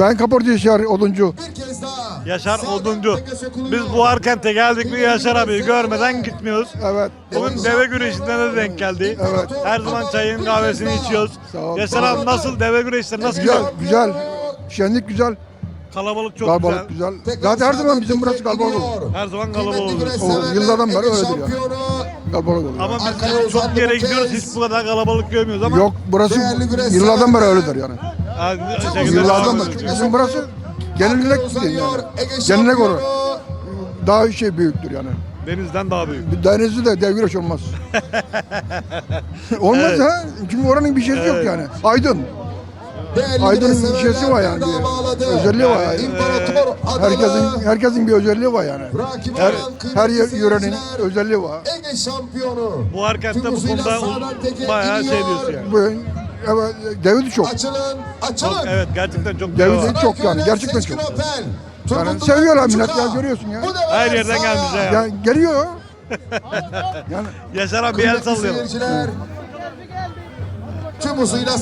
Ben kaporcu Yaşar Oduncu. Bir. Yaşar Oduncu. Biz bu Arkent'e geldik mi Yaşar abi görmeden gitmiyoruz. Evet. Bugün deve güreşinden de denk geldi. Evet. Her zaman çayın kahvesini içiyoruz. Sağ ol. Yaşar abi nasıl deve güreşleri nasıl Güzel, güzel? güzel. Şenlik güzel. Kalabalık çok Kalabalık güzel. güzel. Zaten her zaman bizim burası kalabalık olur. Her zaman kalabalık olur. yıllardan beri öyledir şampiyonu. Kalabalık olur. Ama biz çok bu yere gidiyoruz hiç bu kadar kalabalık görmüyoruz ama. Yok burası yıllardan beri öyledir yani. Yıllardan ediyoruz. Çünkü bizim burası gelenek değil yani. Şampiyonu. olur. Daha şey büyüktür yani. Denizden daha büyük. Bir Denizli de dev güreş olmaz. olmaz Evet. ha. Çünkü oranın bir şeysi yok Evet. yani. Aydın. Değerli Aydın'ın bir şeysi var yani. bir. Özelliği var yani. İmparator. Herkesin herkesin bir özelliği var yani. Her, her yörenin özelliği var. Ege şampiyonu. Bu Arkent'te bu konuda bayağı şey diyorsun yani. Bu evet, devi çok. Açılın, Çok, açılın. evet gerçekten çok de çok yani. Gerçekten çok. Yani seviyorlar millet ya görüyorsun ya. Her yerden gelmiş ya. Ya geliyor. Yani Yaşar abi bir el sallıyor. Tüm hızıyla